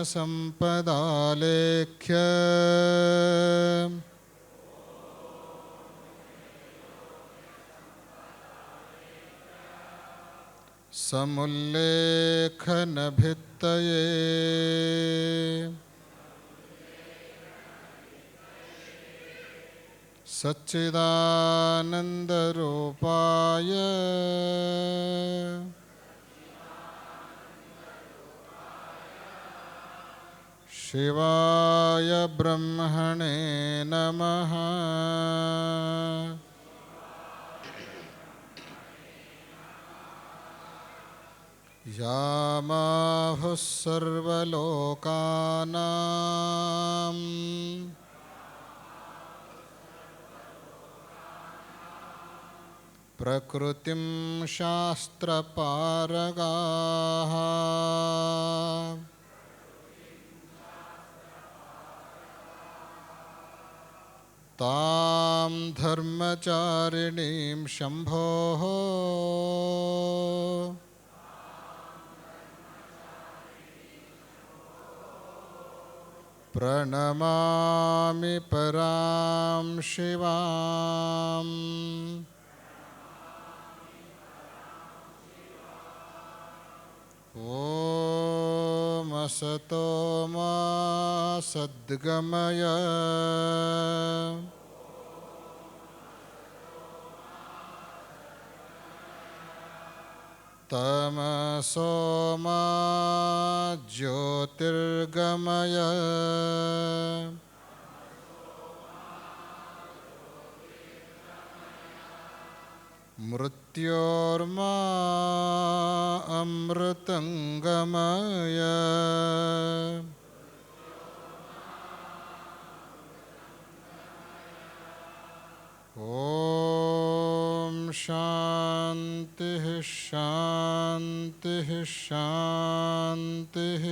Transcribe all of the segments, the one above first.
पुण्यसम्पदालेख्य। समुल्लेखनभित्तये। सच्चिदानन्दरूपाय। शिवाय ब्रह्मणे नमः। यामाहुः सर्वलोकानाम् प्रकृतिं शास्त्रपारगाः। तां धर्मचारिणीं शम्भोः। प्रणमामि परां शिवाम् ॐ असतो मा सद्गमय तमसो मा ज्योतिर्गमय मृत्योर्मा अमृतङ्गमय ॐ शांति शान्तिः शान्तिः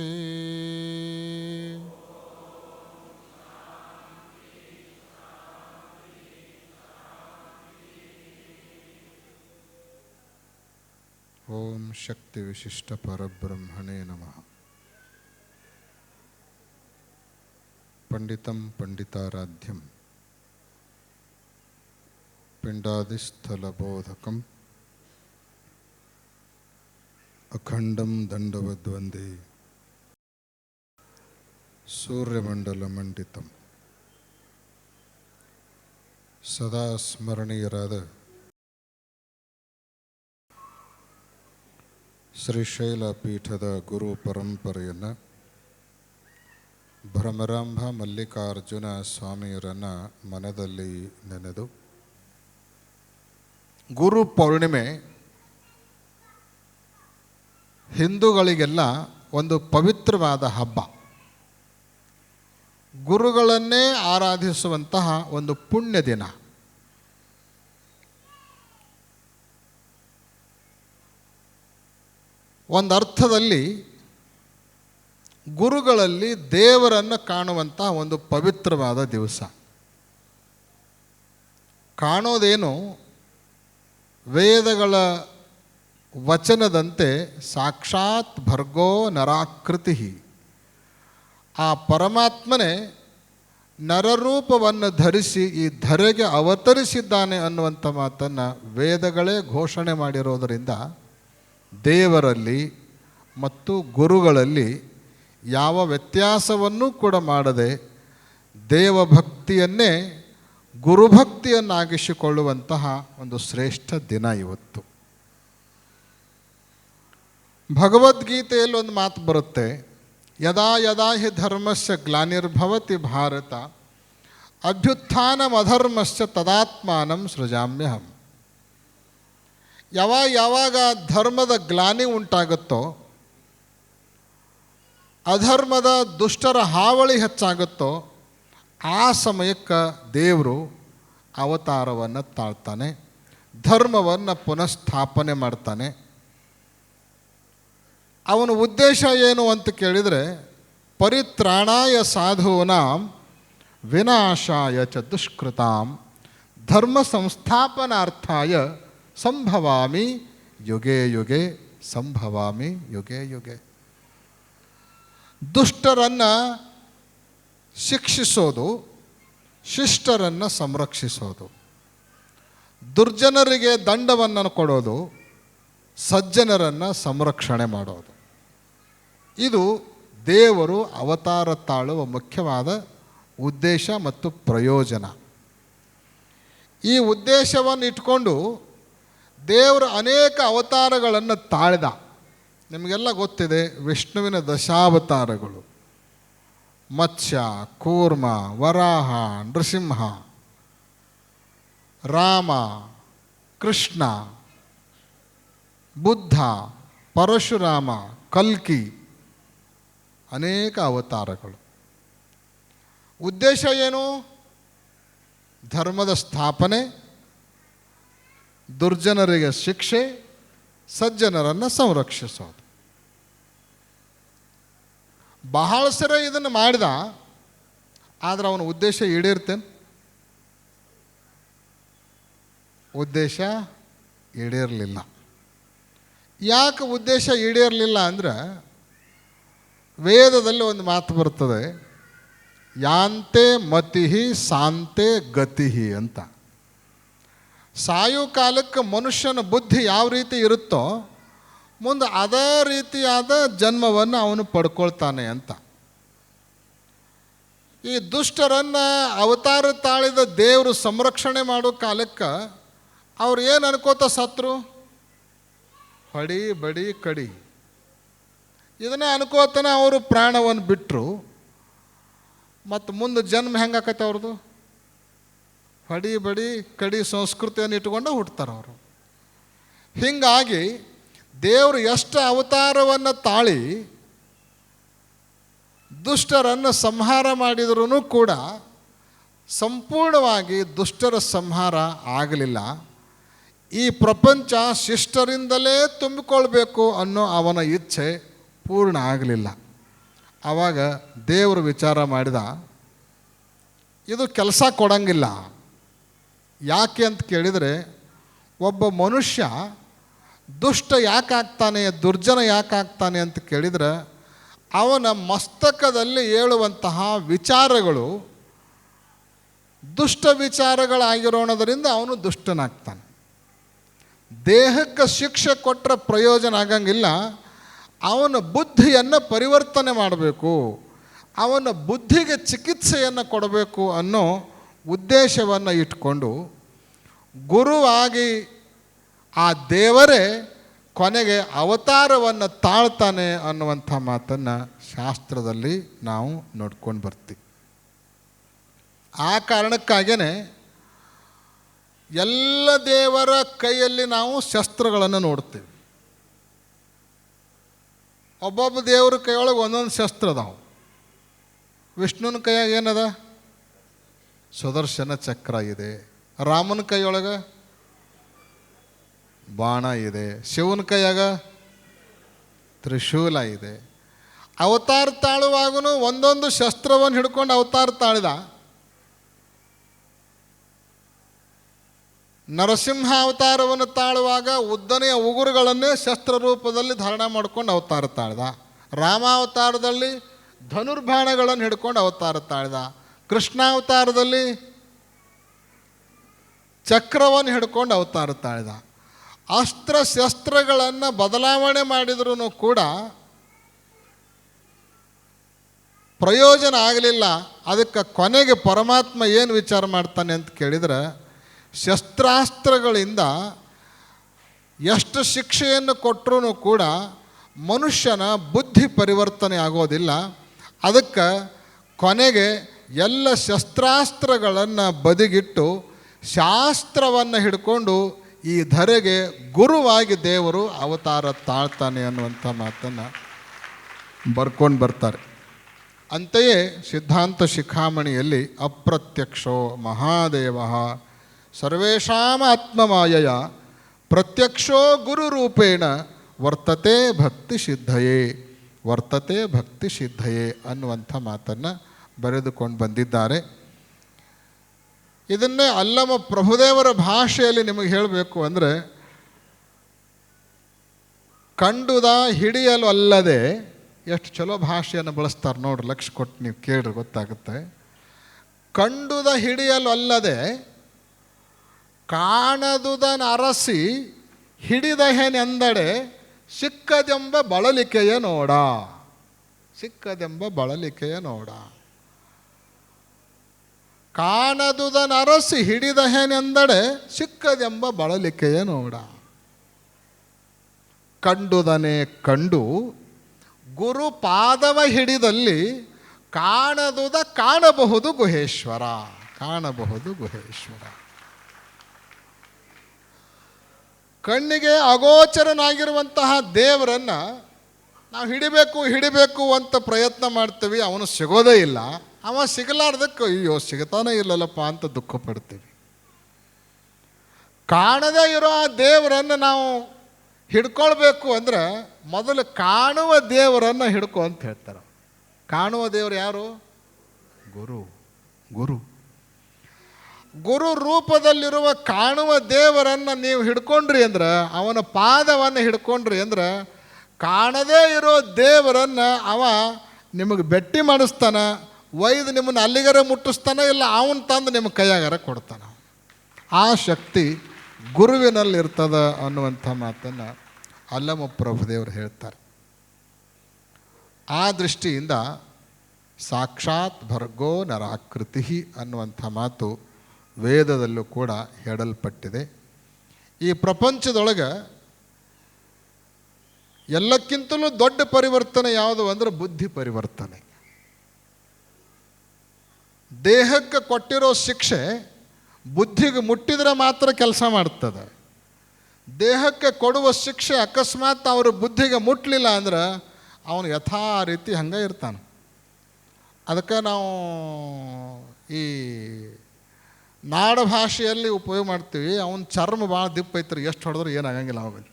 ॐ शक्तिविशिष्टपरब्रह्मणे नमः। पंडितम पंडिताराध्यम। ಪಂಡಿತಂ अखण्डं ದಂಡವದ್ವಂದೇ. ಸೂರ್ಯಮಂಡಲಮಂಡಿತಂ. ಸದಾ ಸ್ಮರಣೀಯರಾದ ಶ್ರೀಶೈಲ ಪೀಠದ ಗುರು ಪರಂಪರೆಯನ್ನು, ಭ್ರಮರಾಂಭ ಮಲ್ಲಿಕಾರ್ಜುನ ಸ್ವಾಮಿಯರನ್ನು ಮನದಲ್ಲಿ ನೆನೆದು ಗುರು ಪೌರ್ಣಿಮೆ ಹಿಂದೂಗಳಿಗೆಲ್ಲ ಒಂದು ಪವಿತ್ರವಾದ ಹಬ್ಬ. ಗುರುಗಳನ್ನೇ ಆರಾಧಿಸುವಂತಹ ಒಂದು ಪುಣ್ಯ ದಿನ. ಒಂದು ಅರ್ಥದಲ್ಲಿ ಗುರುಗಳಲ್ಲಿ ದೇವರನ್ನು ಕಾಣುವಂತಹ ಒಂದು ಪವಿತ್ರವಾದ ದಿವಸ. ಕಾಣೋದೇನು? ವೇದಗಳ ವಚನದಂತೆ ಸಾಕ್ಷಾತ್ ಭರ್ಗೋ ನರಾಕೃತಿ. ಆ ಪರಮಾತ್ಮನೇ ನರರೂಪವನ್ನು ಧರಿಸಿ ಈ ಧರೆಗೆ ಅವತರಿಸಿದ್ದಾನೆ ಅನ್ನುವಂಥ ಮಾತನ್ನು ವೇದಗಳೇ ಘೋಷಣೆ ಮಾಡಿರೋದರಿಂದ ದೇವರಲ್ಲಿ ಮತ್ತು ಗುರುಗಳಲ್ಲಿ ಯಾವ ವ್ಯತ್ಯಾಸವನ್ನೂ ಕೂಡ ಮಾಡದೆ ದೇವಭಕ್ತಿಯನ್ನೇ ಗುರುಭಕ್ತಿಯನ್ನಾಗಿಸಿಕೊಳ್ಳುವಂತಹ ಒಂದು ಶ್ರೇಷ್ಠ ದಿನ ಇವತ್ತು. ಭಗವದ್ಗೀತೆಯಲ್ಲಿ ಒಂದು ಮಾತು ಬರುತ್ತೆ, ಯದಾ ಯದಾ ಹಿ ಧರ್ಮಸ್ಯ ಗ್ಲಾನಿರ್ಭವತಿ ಭಾರತ, ಅಭ್ಯುತ್ಥಾನಮಧರ್ಮಸ್ಯ ತದಾತ್ಮಾನಂ ಸೃಜಾಮ್ಯಹಂ. ಯಾವಾಗ ಯಾವಾಗ ಧರ್ಮದ ಗ್ಲಾನಿ ಉಂಟಾಗುತ್ತೋ, ಅಧರ್ಮದ ದುಷ್ಟರ ಹಾವಳಿ ಹೆಚ್ಚಾಗುತ್ತೋ ಆ ಸಮಯಕ್ಕೆ ದೇವರು ಅವತಾರವನ್ನು ತಾಳ್ತಾನೆ, ಧರ್ಮವನ್ನು ಪುನಃಸ್ಥಾಪನೆ ಮಾಡ್ತಾನೆ. ಅವನ ಉದ್ದೇಶ ಏನು ಅಂತ ಕೇಳಿದರೆ, ಪರಿತ್ರಾಣಾಯ ಸಾಧೂನಾಂ ವಿನಾಶಾಯ ಚ ದುಷ್ಕೃತಾಂ ಧರ್ಮ ಸಂಸ್ಥಾಪನಾರ್ಥಾಯ ಸಂಭವಾಮಿ ಯುಗೆ ಯುಗೆ ಸಂಭವಾಮಿ ಯುಗೆ ಯುಗೆ. ದುಷ್ಟರನ್ನು ಶಿಕ್ಷಿಸೋದು, ಶಿಷ್ಟರನ್ನು ಸಂರಕ್ಷಿಸೋದು. ದುರ್ಜನರಿಗೆ ದಂಡವನ್ನು ಕೊಡೋದು, ಸಜ್ಜನರನ್ನು ಸಂರಕ್ಷಣೆ ಮಾಡೋದು. ಇದು ದೇವರು ಅವತಾರ ತಾಳುವ ಮುಖ್ಯವಾದ ಉದ್ದೇಶ ಮತ್ತು ಪ್ರಯೋಜನ. ಈ ಉದ್ದೇಶವನ್ನು ಇಟ್ಕೊಂಡು ದೇವರು ಅನೇಕ ಅವತಾರಗಳನ್ನು ತಾಳಿದ. ನಿಮಗೆಲ್ಲ ಗೊತ್ತಿದೆ ವಿಷ್ಣುವಿನ ದಶಾವತಾರಗಳು. ಮತ್ಸ್ಯ, ಕೂರ್ಮ, ವರಾಹ, ನೃಸಿಂಹ, ರಾಮ, ಕೃಷ್ಣ, ಬುದ್ಧ, ಪರಶುರಾಮ, ಕಲ್ಕಿ, ಅನೇಕ ಅವತಾರಗಳು. ಉದ್ದೇಶ ಏನು? ಧರ್ಮದ ಸ್ಥಾಪನೆ, ದುರ್ಜನರಿಗೆ ಶಿಕ್ಷೆ, ಸಜ್ಜನರನ್ನು ಸಂರಕ್ಷಿಸೋದು. ಬಹಳ ಸರ ಇದನ್ನು ಮಾಡಿದ, ಆದರೆ ಅವನ ಉದ್ದೇಶ ಈಡೇರ್ತೇನೆ? ಉದ್ದೇಶ ಈಡೇರಲಿಲ್ಲ. ಯಾಕೆ ಉದ್ದೇಶ ಈಡೇರಲಿಲ್ಲ ಅಂದ್ರೆ, ವೇದದಲ್ಲಿ ಒಂದು ಮಾತು ಬರ್ತದೆ, ಯಾಂತೆ ಮತಿಹಿ ಸಾಂತೆ ಗತಿಹಿ ಅಂತ. ಸಾಯೋ ಕಾಲಕ್ಕೆ ಮನುಷ್ಯನ ಬುದ್ಧಿ ಯಾವ ರೀತಿ ಇರುತ್ತೋ ಮುಂದೆ ಅದೇ ರೀತಿಯಾದ ಜನ್ಮವನ್ನು ಅವನು ಪಡ್ಕೊಳ್ತಾನೆ ಅಂತ. ಈ ದುಷ್ಟರನ್ನು ಅವತಾರ ತಾಳಿದ ದೇವರು ಸಂರಕ್ಷಣೆ ಮಾಡೋ ಕಾಲಕ್ಕೆ ಅವ್ರು ಏನು ಅನ್ಕೋತ ಸತ್ರು? ಹೊಡಿ ಬಡಿ ಕಡಿ. ಇದನ್ನೇ ಅನ್ಕೋತಾನೆ ಅವರು ಪ್ರಾಣವನ್ನು ಬಿಟ್ಟರು ಮತ್ತು ಮುಂದೆ ಜನ್ಮ ಹೆಂಗಾಕತ್ತೆ ಅವ್ರದ್ದು ಹೊಡಿ ಬಡಿ ಕಡಿ ಸಂಸ್ಕೃತಿಯನ್ನು ಇಟ್ಕೊಂಡು ಹುಟ್ಟತಾರೆ ಅವರು. ಹೀಗಾಗಿ ದೇವರು ಎಷ್ಟು ಅವತಾರವನ್ನು ತಾಳಿ ದುಷ್ಟರನ್ನು ಸಂಹಾರ ಮಾಡಿದರೂ ಕೂಡ ಸಂಪೂರ್ಣವಾಗಿ ದುಷ್ಟರ ಸಂಹಾರ ಆಗಲಿಲ್ಲ. ಈ ಪ್ರಪಂಚ ಶಿಷ್ಟರಿಂದಲೇ ತುಂಬಿಕೊಳ್ಬೇಕು ಅನ್ನೋ ಅವನ ಇಚ್ಛೆ ಪೂರ್ಣ ಆಗಲಿಲ್ಲ. ಆವಾಗ ದೇವರು ವಿಚಾರ ಮಾಡಿದ, ಇದು ಕೆಲಸ ಕೊಡಂಗಿಲ್ಲ. ಯಾಕೆ ಅಂತ ಕೇಳಿದರೆ, ಒಬ್ಬ ಮನುಷ್ಯ ದುಷ್ಟ ಯಾಕಾಗ್ತಾನೆ, ದುರ್ಜನ ಯಾಕಾಗ್ತಾನೆ ಅಂತ ಕೇಳಿದರೆ ಅವನ ಮಸ್ತಕದಲ್ಲಿ ಹೇಳುವಂತಹ ವಿಚಾರಗಳು ದುಷ್ಟ ವಿಚಾರಗಳಾಗಿರೋಣದರಿಂದ ಅವನು ದುಷ್ಟನಾಗ್ತಾನೆ. ದೇಹಕ್ಕೆ ಶಿಕ್ಷೆ ಕೊಟ್ಟರೆ ಪ್ರಯೋಜನ ಆಗಂಗಿಲ್ಲ. ಅವನ ಬುದ್ಧಿಯನ್ನು ಪರಿವರ್ತನೆ ಮಾಡಬೇಕು. ಅವನ ಬುದ್ಧಿಗೆ ಚಿಕಿತ್ಸೆಯನ್ನು ಕೊಡಬೇಕು ಅನ್ನೋ ಉದ್ದೇಶವನ್ನು ಇಟ್ಕೊಂಡು ಗುರುವಾಗಿ ಆ ದೇವರೇ ಕೊನೆಗೆ ಅವತಾರವನ್ನು ತಾಳ್ತಾನೆ ಅನ್ನುವಂಥ ಮಾತನ್ನು ಶಾಸ್ತ್ರದಲ್ಲಿ ನಾವು ನೋಡ್ಕೊಂಡು ಬರ್ತೀವಿ. ಆ ಕಾರಣಕ್ಕಾಗೇ ಎಲ್ಲ ದೇವರ ಕೈಯಲ್ಲಿ ನಾವು ಶಸ್ತ್ರಗಳನ್ನು ನೋಡ್ತೀವಿ. ಒಬ್ಬೊಬ್ಬ ದೇವರ ಕೈಯೊಳಗೆ ಒಂದೊಂದು ಶಸ್ತ್ರ ಅದಾವು. ವಿಷ್ಣುನ ಕೈಯಾಗ ಏನದ? ಸುದರ್ಶನ ಚಕ್ರ ಇದೆ. ರಾಮನ ಕೈಯೊಳಗೆ ಬಾಣ ಇದೆ. ಶಿವನ ಕೈಯಾಗ ತ್ರಿಶೂಲ ಇದೆ. ಅವತಾರ ತಾಳುವಾಗೂ ಒಂದೊಂದು ಶಸ್ತ್ರವನ್ನು ಹಿಡ್ಕೊಂಡು ಅವತಾರ ತಾಳಿದ. ನರಸಿಂಹ ಅವತಾರವನ್ನು ತಾಳುವಾಗ ಉದ್ದನೆಯ ಉಗುರುಗಳನ್ನೇ ಶಸ್ತ್ರ ರೂಪದಲ್ಲಿ ಧಾರಣ ಮಾಡ್ಕೊಂಡು ಅವತಾರ ತಾಳ್ದ. ರಾಮಾವತಾರದಲ್ಲಿ ಧನುರ್ಬಾಣಗಳನ್ನು ಹಿಡ್ಕೊಂಡು ಅವತಾರ ತಾಳ್ದ. ಕೃಷ್ಣಾವತಾರದಲ್ಲಿ ಚಕ್ರವನ್ನು ಹಿಡ್ಕೊಂಡು ಅವತಾರ ತಾಳ್ದ. ಅಸ್ತ್ರ ಶಸ್ತ್ರಗಳನ್ನು ಬದಲಾವಣೆ ಮಾಡಿದ್ರೂ ಕೂಡ ಪ್ರಯೋಜನ ಆಗಲಿಲ್ಲ. ಅದಕ್ಕೆ ಕೊನೆಗೆ ಪರಮಾತ್ಮ ಏನು ವಿಚಾರ ಮಾಡ್ತಾನೆ ಅಂತ ಕೇಳಿದ್ರೆ, ಶಸ್ತ್ರಾಸ್ತ್ರಗಳಿಂದ ಎಷ್ಟು ಶಿಕ್ಷೆಯನ್ನು ಕೊಟ್ಟರೂ ಕೂಡ ಮನುಷ್ಯನ ಬುದ್ಧಿ ಪರಿವರ್ತನೆ ಆಗೋದಿಲ್ಲ. ಅದಕ್ಕೆ ಕೊನೆಗೆ ಎಲ್ಲ ಶಸ್ತ್ರಾಸ್ತ್ರಗಳನ್ನು ಬದಿಗಿಟ್ಟು ಶಾಸ್ತ್ರವನ್ನು ಹಿಡ್ಕೊಂಡು ಈ ಧರೆಗೆ ಗುರುವಾಗಿ ದೇವರು ಅವತಾರ ತಾಳ್ತಾನೆ ಅನ್ನುವಂಥ ಮಾತನ್ನು ಬರ್ಕೊಂಡು ಬರ್ತಾರೆ. ಅಂತೆಯೇ ಸಿದ್ಧಾಂತ ಶಿಖಾಮಣಿಯಲ್ಲಿ ಅಪ್ರತ್ಯಕ್ಷೋ ಮಹಾದೇವ ಸರ್ವೇಷಾಮ ಆತ್ಮಮಾಯಯ ಪ್ರತ್ಯಕ್ಷೋ ಗುರುರೂಪೇಣ ವರ್ತತೆ ಭಕ್ತಿ ಸಿದ್ಧಯೇ, ವರ್ತತೆ ಭಕ್ತಿ ಸಿದ್ಧಯೇ ಅನ್ನುವಂಥ ಮಾತನ್ನು ಬರೆದುಕೊಂಡು ಬಂದಿದ್ದಾರೆ. ಇದನ್ನೇ ಅಲ್ಲಮ ಪ್ರಭುದೇವರ ಭಾಷೆಯಲ್ಲಿ ನಿಮಗೆ ಹೇಳಬೇಕು ಅಂದರೆ, ಕಂಡುದ ಹಿಡಿಯಲು ಅಲ್ಲದೆ ಎಷ್ಟು ಚಲೋ ಭಾಷೆಯನ್ನು ಬಳಸ್ತಾರೆ ನೋಡ್ರಿ ಲಕ್ಷ ಕೊಟ್ಟು ನೀವು ಕೇಳ್ರಿ ಗೊತ್ತಾಗುತ್ತೆ. ಕಂಡುದ ಹಿಡಿಯಲು ಅಲ್ಲದೆ ಕಾಣದುದನ ಅರಸಿ ಹಿಡಿದಹೆನೆಂದಡೆ ಸಿಕ್ಕದೆಂಬ ಬಳಲಿಕೆಯ ನೋಡ. ಸಿಕ್ಕದೆಂಬ ಬಳಲಿಕೆಯ ನೋಡ. ಕಾಣದುದನ ಅರಸಿ ಹಿಡಿದಹೆನೆಂದಡೆ ಸಿಕ್ಕದೆಂಬ ಬಳಲಿಕೆಯ ನೋಡ. ಕಂಡುದನೆ ಕಂಡು ಗುರು ಪಾದವ ಹಿಡಿದಲ್ಲಿ ಕಾಣದುದ ಕಾಣಬಹುದು ಗುಹೇಶ್ವರ. ಕಾಣಬಹುದು ಗುಹೇಶ್ವರ. ಕಣ್ಣಿಗೆ ಅಗೋಚರನಾಗಿರುವಂತಹ ದೇವರನ್ನು ನಾವು ಹಿಡಿಬೇಕು ಹಿಡಿಬೇಕು ಅಂತ ಪ್ರಯತ್ನ ಮಾಡ್ತೀವಿ, ಅವನು ಸಿಗೋದೇ ಇಲ್ಲ. ಅವ ಸಿಗಲಾರ್ದಕ್ಕೆ, ಅಯ್ಯೋ, ಸಿಗ್ತಾನೆ ಇಲ್ಲಲ್ಲಪ್ಪ ಅಂತ ದುಃಖ ಪಡ್ತೀವಿ. ಕಾಣದೇ ಇರೋ ಆ ದೇವರನ್ನು ನಾವು ಹಿಡ್ಕೊಳ್ಬೇಕು ಅಂದರೆ ಮೊದಲು ಕಾಣುವ ದೇವರನ್ನು ಹಿಡ್ಕೊ ಅಂತ ಹೇಳ್ತಾರೆ. ಕಾಣುವ ದೇವರು ಯಾರು? ಗುರು. ಗುರು. ಗುರು ರೂಪದಲ್ಲಿರುವ ಕಾಣುವ ದೇವರನ್ನು ನೀವು ಹಿಡ್ಕೊಂಡ್ರಿ ಅಂದ್ರೆ, ಅವನ ಪಾದವನ್ನು ಹಿಡ್ಕೊಂಡ್ರಿ ಅಂದ್ರೆ, ಕಾಣದೇ ಇರೋ ದೇವರನ್ನು ಅವ ನಿಮಗೆ ಬೆಟ್ಟಿ ಮಾಡಿಸ್ತಾನ ಒಯ್ದು ನಿಮ್ಮನ್ನು ಅಲ್ಲಿಗರ ಮುಟ್ಟಿಸ್ತಾನ ಇಲ್ಲ, ಅವನು ತಂದು ನಿಮ್ಮ ಕೈಯಾಗಾರ ಕೊಡ್ತಾನ. ಆ ಶಕ್ತಿ ಗುರುವಿನಲ್ಲಿರ್ತದ ಅನ್ನುವಂಥ ಮಾತನ್ನು ಅಲ್ಲಮ ಪ್ರಭುದೇವರು ಹೇಳ್ತಾರೆ. ಆ ದೃಷ್ಟಿಯಿಂದ ಸಾಕ್ಷಾತ್ ಭರ್ಗೋ ನರಾಕೃತಿ ಅನ್ನುವಂಥ ಮಾತು ವೇದದಲ್ಲೂ ಕೂಡ ಹೇಳಲ್ಪಟ್ಟಿದೆ. ಈ ಪ್ರಪಂಚದೊಳಗೆ ಎಲ್ಲಕ್ಕಿಂತಲೂ ದೊಡ್ಡ ಪರಿವರ್ತನೆ ಯಾವುದು ಅಂದರೆ ಬುದ್ಧಿ ಪರಿವರ್ತನೆ. ದೇಹಕ್ಕೆ ಕೊಟ್ಟಿರೋ ಶಿಕ್ಷೆ ಬುದ್ಧಿಗೆ ಮುಟ್ಟಿದ್ರೆ ಮಾತ್ರ ಕೆಲಸ ಮಾಡ್ತದೆ. ದೇಹಕ್ಕೆ ಕೊಡುವ ಶಿಕ್ಷೆ ಅಕಸ್ಮಾತ್ ಅವರು ಬುದ್ಧಿಗೆ ಮುಟ್ಟಲಿಲ್ಲ ಅಂದ್ರೆ ಅವನು ಯಥಾ ರೀತಿ ಹಂಗೆ ಇರ್ತಾನೆ. ಅದಕ್ಕೆ ನಾವು ಈ ನಾಡ ಭಾಷೆಯಲ್ಲಿ ಉಪಯೋಗ ಮಾಡ್ತೀವಿ, ಅವನ ಚರ್ಮ ಭಾಳ ದಿಪ್ಪ ಐತ್ರಿ, ಎಷ್ಟು ಹೊಡೆದ್ರೆ ಏನಾಗಂಗಿಲ್ಲ ಅವಾಗ.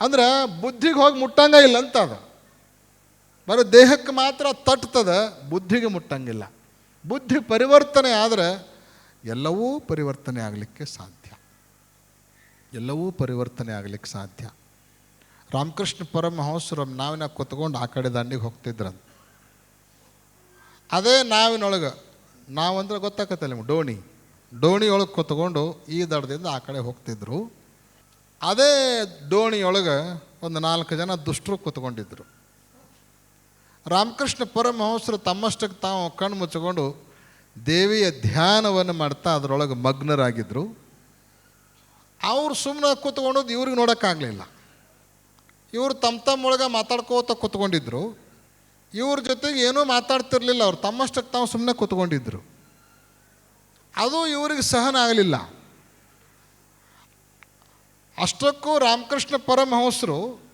ಅಂದ್ರೆ ಬುದ್ಧಿಗೆ ಹೋಗಿ ಮುಟ್ಟಂಗ ಇಲ್ಲ ಅಂತ ಅದು. ಬರೀ ದೇಹಕ್ಕೆ ಮಾತ್ರ ತಟ್ತದ, ಬುದ್ಧಿಗೆ ಮುಟ್ಟಂಗಿಲ್ಲ. ಬುದ್ಧಿ ಪರಿವರ್ತನೆ ಆದರೆ ಎಲ್ಲವೂ ಪರಿವರ್ತನೆ ಆಗಲಿಕ್ಕೆ ಸಾಧ್ಯ. ಎಲ್ಲವೂ ಪರಿವರ್ತನೆ ಆಗಲಿಕ್ಕೆ ಸಾಧ್ಯ. ರಾಮಕೃಷ್ಣ ಪರಮಹಂಸರು ನಾವಿನ ಕೂತ್ಕೊಂಡು ಆ ಕಡೆ ದಂಡಿಗೆ ಹೋಗ್ತಿದ್ರಂತ ಅದೇ ನಾವಿನೊಳಗೆ, ನಾವಂದ್ರೆ ಗೊತ್ತಾಗತ್ತೆ ನಿಮ್ಗೆ, ಡೋಣಿ. ಡೋಣಿಯೊಳಗೆ ಕೂತ್ಕೊಂಡು ಈ ದಡದಿಂದ ಆ ಕಡೆ ಹೋಗ್ತಿದ್ರು. ಅದೇ ಡೋಣಿಯೊಳಗೆ ಒಂದು ನಾಲ್ಕು ಜನ ದುಷ್ಟರು ಕೂತ್ಕೊಂಡಿದ್ರು. ರಾಮಕೃಷ್ಣ ಪರಮಹಂಸರು ತಮ್ಮಷ್ಟಕ್ಕೆ ತಾವು ಕಣ್ಣು ಮುಚ್ಚಿಕೊಂಡು ದೇವಿಯ ಧ್ಯಾನವನ್ನು ಮಾಡ್ತಾ ಅದರೊಳಗೆ ಮಗ್ನರಾಗಿದ್ದರು ಅವ್ರು ಸುಮ್ಮನೆ ಕೂತ್ಕೊಂಡು ಇವ್ರಿಗೆ ನೋಡೋಕ್ಕಾಗಲಿಲ್ಲ. ಇವರು ತಮ್ಮ ತಮ್ಮೊಳಗೆ ಮಾತಾಡ್ಕೋತ ಕೂತ್ಕೊಂಡಿದ್ರು. ಇವ್ರ ಜೊತೆಗೆ ಏನೂ ಮಾತಾಡ್ತಿರ್ಲಿಲ್ಲ ಅವ್ರು, ತಮ್ಮಷ್ಟಕ್ಕೆ ತಾವು ಸುಮ್ಮನೆ ಕೂತ್ಕೊಂಡಿದ್ರು. ಅದು ಇವ್ರಿಗೆ ಸಹನ ಆಗಲಿಲ್ಲ. ಅಷ್ಟಕ್ಕೂ ರಾಮಕೃಷ್ಣ ಪರಮಹಂಸರು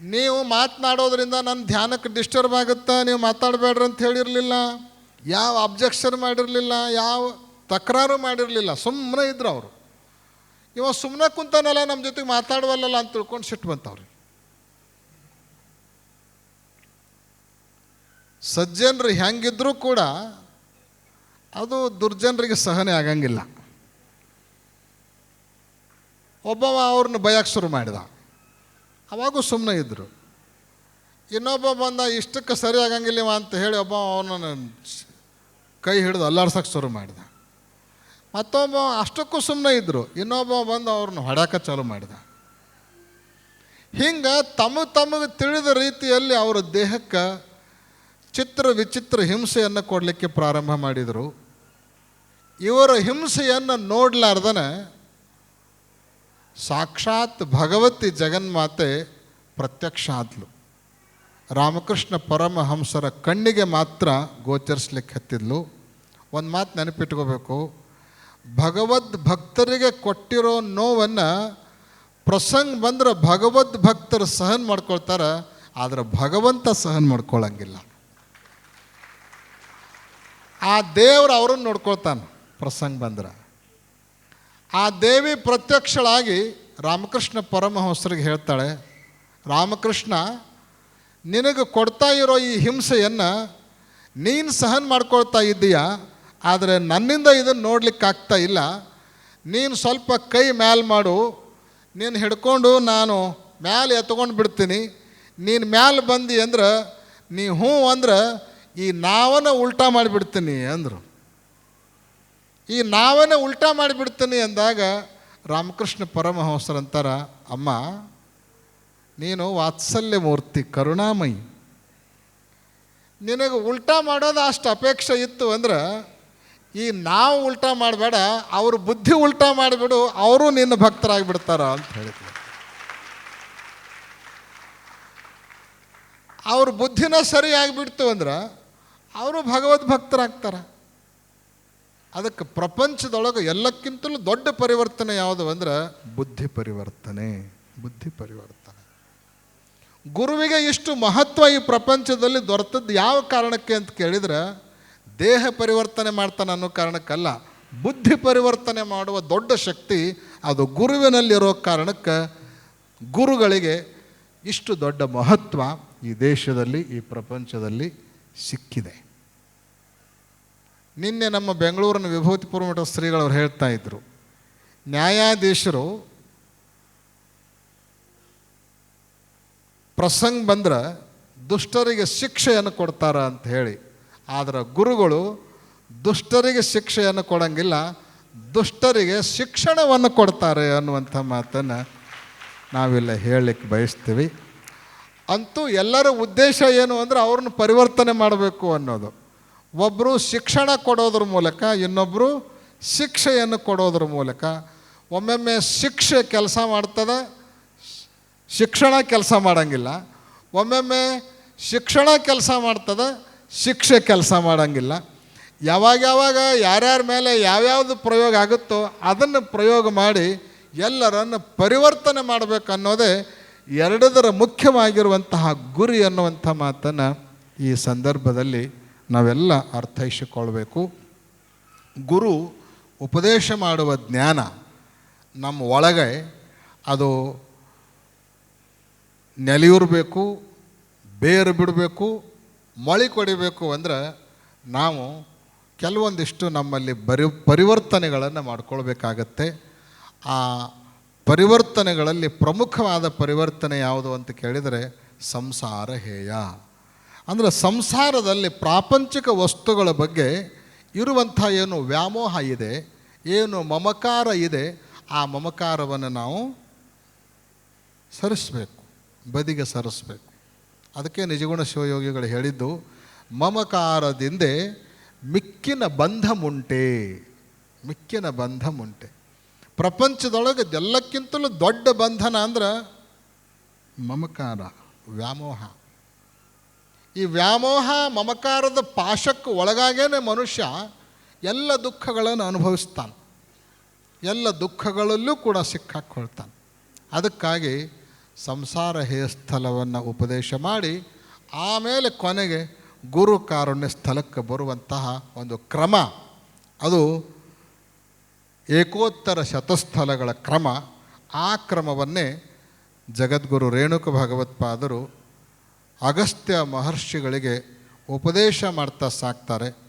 ನೀವು ಮಾತನಾಡೋದ್ರಿಂದ ನನ್ನ ಧ್ಯಾನಕ್ಕೆ ಡಿಸ್ಟರ್ಬ್ ಆಗುತ್ತಾ? ನೀವು ಮಾತಾಡಬೇಡ್ರಿ ಅಂತ ಹೇಳಿರಲಿಲ್ಲ. ಯಾವ ಅಬ್ಜೆಕ್ಷನ್ ಮಾಡಿರಲಿಲ್ಲ, ಯಾವ ತಕರಾರು ಮಾಡಿರಲಿಲ್ಲ, ಸುಮ್ಮನೆ ಇದ್ರು ಅವರು. ಇವ ಸುಮ್ಮನೆ ಕುಂತಾನಲ್ಲ ನಮ್ಮ ಜೊತೆಗೆ ಮಾತಾಡುವಲ್ಲ ಅಂತ ತಿಳ್ಕೊಂಡು ಸಿಟ್ಟು ಬಂತವ್ರಿ. ಸಜ್ಜನರು ಹೆಂಗಿದ್ರೂ ಕೂಡ ಅದು ದುರ್ಜನರಿಗೆ ಸಹನೆ ಆಗಂಗಿಲ್ಲ. ಒಬ್ಬವ ಅವ್ರನ್ನ ಬಯಕ್ಕೆ ಶುರು ಮಾಡಿದ. ಅವಾಗೂ ಸುಮ್ಮನೆ ಇದ್ದರು ಇನ್ನೊಬ್ಬ ಬಂದ, ಇಷ್ಟಕ್ಕೆ ಸರಿ ಆಗಂಗಿಲ್ಲ ಅಂತ ಹೇಳಿ ಒಬ್ಬ ಅವನನ್ನು ಕೈ ಹಿಡಿದು ಅಲ್ಲಾಡ್ಸೋಕ್ಕೆ ಶುರು ಮಾಡಿದ. ಮತ್ತೊಬ್ಬ ಅಷ್ಟಕ್ಕೂ ಸುಮ್ಮನೆ ಇದ್ದರು ಇನ್ನೊಬ್ಬ ಬಂದು ಅವ್ರನ್ನ ಹೊಡ್ಯಾಕ ಚಾಲು ಮಾಡಿದ. ಹಿಂಗೆ ತಮ್ಮ ತಮಗೆ ತಿಳಿದ ರೀತಿಯಲ್ಲಿ ಅವರ ದೇಹಕ್ಕೆ ಚಿತ್ರ ವಿಚಿತ್ರ ಹಿಂಸೆಯನ್ನು ಕೊಡಲಿಕ್ಕೆ ಪ್ರಾರಂಭ ಮಾಡಿದರು. ಇವರ ಹಿಂಸೆಯನ್ನು ನೋಡಲಾರ್ದನೆ ಸಾಕ್ಷಾತ್ ಭಗವತಿ ಜಗನ್ಮಾತೆ ಪ್ರತ್ಯಕ್ಷ ಆದ್ಲು ರಾಮಕೃಷ್ಣ ಪರಮಹಂಸರ ಕಣ್ಣಿಗೆ ಮಾತ್ರ ಗೋಚರಿಸ್ಲಿಕ್ಕೆ ಹತ್ತಿದ್ಲು. ಒಂದು ಮಾತು ನೆನಪಿಟ್ಕೋಬೇಕು. ಭಗವದ್ ಭಕ್ತರಿಗೆ ಕೊಟ್ಟಿರೋ ನೋವನ್ನು ಪ್ರಸಂಗ ಬಂದ್ರೆ ಭಗವದ್ ಭಕ್ತರು ಸಹನ್ ಮಾಡ್ಕೊಳ್ತಾರೆ, ಆದರೆ ಭಗವಂತ ಸಹನ್ ಮಾಡ್ಕೊಳ್ಳಂಗಿಲ್ಲ ಆ ದೇವ್ರು ಅವ್ರನ್ನ ನೋಡ್ಕೊಳ್ತಾನೆ ಪ್ರಸಂಗ ಬಂದ್ರೆ. ಆ ದೇವಿ ಪ್ರತ್ಯಕ್ಷಳಾಗಿ ರಾಮಕೃಷ್ಣ ಪರಮಹಂಸರಿಗೆ ಹೇಳ್ತಾಳೆ, ರಾಮಕೃಷ್ಣ, ನಿನಗೆ ಕೊಡ್ತಾ ಇರೋ ಈ ಹಿಂಸೆಯನ್ನು ನೀನು ಸಹನ್ ಮಾಡ್ಕೊಳ್ತಾ ಇದ್ದೀಯಾ? ಆದರೆ ನನ್ನಿಂದ ಇದನ್ನು ನೋಡಲಿಕ್ಕಾಗ್ತಾ ಇಲ್ಲ. ನೀನು ಸ್ವಲ್ಪ ಕೈ ಮ್ಯಾಲ್ ಮಾಡು. ನೀನು ಹಿಡ್ಕೊಂಡು ನಾನು ಮ್ಯಾಲೆ ಎತ್ಕೊಂಡು ಬಿಡ್ತೀನಿ. ನೀನು ಮ್ಯಾಲೆ ಬಂದಿ ಅಂದ್ರೆ, ನೀ ಹ್ಞೂ ಅಂದ್ರೆ ಈ ನಾವನ್ನು ಉಲ್ಟಾ ಮಾಡಿಬಿಡ್ತೀನಿ ಅಂದರು. ಈ ನಾವನ್ನೇ ಉಲ್ಟಾ ಮಾಡಿಬಿಡ್ತೀನಿ ಅಂದಾಗ ರಾಮಕೃಷ್ಣ ಪರಮಹಂಸರಂತಾರ ಅಮ್ಮ, ನೀನು ವಾತ್ಸಲ್ಯ ಮೂರ್ತಿ ಕರುಣಾಮಯಿ. ನಿನಗೆ ಉಲ್ಟಾ ಮಾಡೋದು ಅಷ್ಟು ಅಪೇಕ್ಷೆ ಇತ್ತು ಅಂದ್ರೆ, ಈ ನಾವು ಉಲ್ಟಾ ಮಾಡಬೇಡ, ಅವ್ರ ಬುದ್ಧಿ ಉಲ್ಟಾ ಮಾಡಿಬಿಡು, ಅವರು ನಿನ್ನ ಭಕ್ತರಾಗಿಬಿಡ್ತಾರ ಅಂತ ಹೇಳಿದ್ರು. ಅವ್ರ ಬುದ್ಧಿನ ಸರಿ ಆಗಿಬಿಡ್ತು ಅಂದ್ರೆ, ಅವರು ಭಗವದ್ ಭಕ್ತರಾಗ್ತಾರೆ ಅದಕ್ಕೆ ಪ್ರಪಂಚದೊಳಗೆ ಎಲ್ಲಕ್ಕಿಂತಲೂ ದೊಡ್ಡ ಪರಿವರ್ತನೆ ಯಾವುದು ಅಂದ್ರೆ ಬುದ್ಧಿ ಪರಿವರ್ತನೆ ಬುದ್ಧಿ ಪರಿವರ್ತನೆ. ಗುರುವಿಗೆ ಇಷ್ಟು ಮಹತ್ವ ಈ ಪ್ರಪಂಚದಲ್ಲಿ ದೊರೆತದ್ದು ಯಾವ ಕಾರಣಕ್ಕೆ ಅಂತ ಕೇಳಿದ್ರೆ ದೇಹ ಪರಿವರ್ತನೆ ಮಾಡ್ತಾನೆ ಅನ್ನೋ ಕಾರಣಕ್ಕಲ್ಲ. ಬುದ್ಧಿ ಪರಿವರ್ತನೆ ಮಾಡುವ ದೊಡ್ಡ ಶಕ್ತಿ ಅದು ಗುರುವಿನಲ್ಲಿರೋ ಕಾರಣಕ್ಕೆ ಗುರುಗಳಿಗೆ ಇಷ್ಟು ದೊಡ್ಡ ಮಹತ್ವ ಈ ದೇಶದಲ್ಲಿ, ಈ ಪ್ರಪಂಚದಲ್ಲಿ ಸಿಕ್ಕಿದೆ. ನಿನ್ನೆ ನಮ್ಮ ಬೆಂಗಳೂರಿನ ವಿಭೂತಿಪುರ ಪೂರ್ವಮಠ ಶ್ರೀಗಳವ್ರು ಹೇಳ್ತಾ ಇದ್ರು, ನ್ಯಾಯಾಧೀಶರು ಪ್ರಸಂಗ ಬಂದ್ರೆ ದುಷ್ಟರಿಗೆ ಶಿಕ್ಷೆಯನ್ನು ಕೊಡ್ತಾರ ಅಂತ ಹೇಳಿ, ಆದರೆ ಗುರುಗಳು ದುಷ್ಟರಿಗೆ ಶಿಕ್ಷೆಯನ್ನು ಕೊಡಂಗಿಲ್ಲ, ದುಷ್ಟರಿಗೆ ಶಿಕ್ಷಣವನ್ನು ಕೊಡ್ತಾರೆ ಅನ್ನುವಂಥ ಮಾತನ್ನು ನಾವಿಲ್ಲ ಹೇಳಲಿಕ್ಕೆ ಬಯಸ್ತೀವಿ. ಅಂತೂ ಎಲ್ಲರ ಉದ್ದೇಶ ಏನು ಅಂದರೆ ಅವ್ರನ್ನ ಪರಿವರ್ತನೆ ಮಾಡಬೇಕು ಅನ್ನೋದು. ಒಬ್ಬರು ಶಿಕ್ಷಣ ಕೊಡೋದ್ರ ಮೂಲಕ ಇನ್ನೊಬ್ಬರು ಶಿಕ್ಷೆಯನ್ನು ಕೊಡೋದ್ರ ಮೂಲಕ ಒಮ್ಮೊಮ್ಮೆ ಶಿಕ್ಷೆ ಕೆಲಸ ಮಾಡ್ತದೆ, ಶಿಕ್ಷಣ ಕೆಲಸ ಮಾಡೋಂಗಿಲ್ಲ. ಒಮ್ಮೊಮ್ಮೆ ಶಿಕ್ಷಣ ಕೆಲಸ ಮಾಡ್ತದೆ, ಶಿಕ್ಷೆ ಕೆಲಸ ಮಾಡೋಂಗಿಲ್ಲ. ಯಾವಾಗ ಯಾವಾಗ ಯಾರ್ಯಾರ ಮೇಲೆ ಯಾವ್ಯಾವುದು ಪ್ರಯೋಗ ಆಗುತ್ತೋ ಅದನ್ನು ಪ್ರಯೋಗ ಮಾಡಿ ಎಲ್ಲರನ್ನು ಪರಿವರ್ತನೆ ಮಾಡಬೇಕನ್ನೋದೇ ಎರಡದರ ಮುಖ್ಯವಾಗಿರುವಂತಹ ಗುರಿ ಅನ್ನುವಂಥ ಮಾತನ್ನು ಈ ಸಂದರ್ಭದಲ್ಲಿ ನಾವೆಲ್ಲ ಅರ್ಥೈಸಿಕೊಳ್ಬೇಕು. ಗುರು ಉಪದೇಶ ಮಾಡುವ ಜ್ಞಾನ ನಮ್ಮ ಒಳಗೆ, ಅದು ನೆಲೆಯೂರಬೇಕು, ಬೇರು ಬಿಡಬೇಕು, ಮೊಳಿ ಕೊಡಿಬೇಕು ಅಂದ್ರೆ ನಾವು ಕೆಲವೊಂದಿಷ್ಟು ನಮ್ಮಲ್ಲಿ ಬರಿ, ಪರಿವರ್ತನೆಗಳನ್ನು ಮಾಡ್ಕೊಳ್ಬೇಕಾಗತ್ತೆ. ಆ ಪರಿವರ್ತನೆಗಳಲ್ಲಿ ಪ್ರಮುಖವಾದ ಪರಿವರ್ತನೆ ಯಾವುದು ಅಂತ ಕೇಳಿದರೆ ಸಂಸಾರ ಹೇಯ. ಅಂದರೆ ಸಂಸಾರದಲ್ಲಿ ಪ್ರಾಪಂಚಿಕ ವಸ್ತುಗಳ ಬಗ್ಗೆ ಇರುವಂಥ ಏನು ವ್ಯಾಮೋಹ ಇದೆ, ಏನು ಮಮಕಾರ ಇದೆ, ಆ ಮಮಕಾರವನ್ನು ನಾವು ಸರಿಸಬೇಕು, ಬದಿಗೆ ಸರಿಸಬೇಕು. ಅದಕ್ಕೆ ನಿಜಗುಣ ಶಿವಯೋಗಿಗಳು ಹೇಳಿದ್ದು, ಮಮಕಾರದಿಂದ ಮಿಕ್ಕಿನ ಬಂಧ ಮುಂಟೆ ಮಿಕ್ಕಿನ ಬಂಧ ಮುಂಟೆ ಪ್ರಪಂಚದೊಳಗೆ ಎಲ್ಲಕ್ಕಿಂತಲೂ ದೊಡ್ಡ ಬಂಧನ ಅಂದ್ರೆ ಮಮಕಾರ, ವ್ಯಾಮೋಹ. ಈ ವ್ಯಾಮೋಹ ಮಮಕಾರದ ಪಾಶಕ್ಕೆ ಒಳಗಾಗೇನೆ ಮನುಷ್ಯ ಎಲ್ಲ ದುಃಖಗಳನ್ನು ಅನುಭವಿಸ್ತಾನೆ. ಎಲ್ಲ ದುಃಖಗಳಲ್ಲೂ ಕೂಡ ಸಿಕ್ಕಾಕ್ಕೊಳ್ತಾನೆ ಅದಕ್ಕಾಗಿ ಸಂಸಾರ ಹೇಯಸ್ಥಲವನ್ನು ಉಪದೇಶ ಮಾಡಿ ಆಮೇಲೆ ಕೊನೆಗೆ ಗುರು ಕಾರುಣ್ಯ ಸ್ಥಳಕ್ಕೆ ಬರುವಂತಹ ಒಂದು ಕ್ರಮ. ಅದು ಏಕೋತ್ತರ ಶತಸ್ಥಲಗಳ ಕ್ರಮ. ಆ ಕ್ರಮವನ್ನೇ ಜಗದ್ಗುರು ರೇಣುಕ ಭಗವತ್ಪಾದರು ಅಗಸ್ತ್ಯ ಮಹರ್ಷಿಗಳಿಗೆ ಉಪದೇಶ ಮಾಡ್ತಾ ಸಾಕ್ತಾರೆ.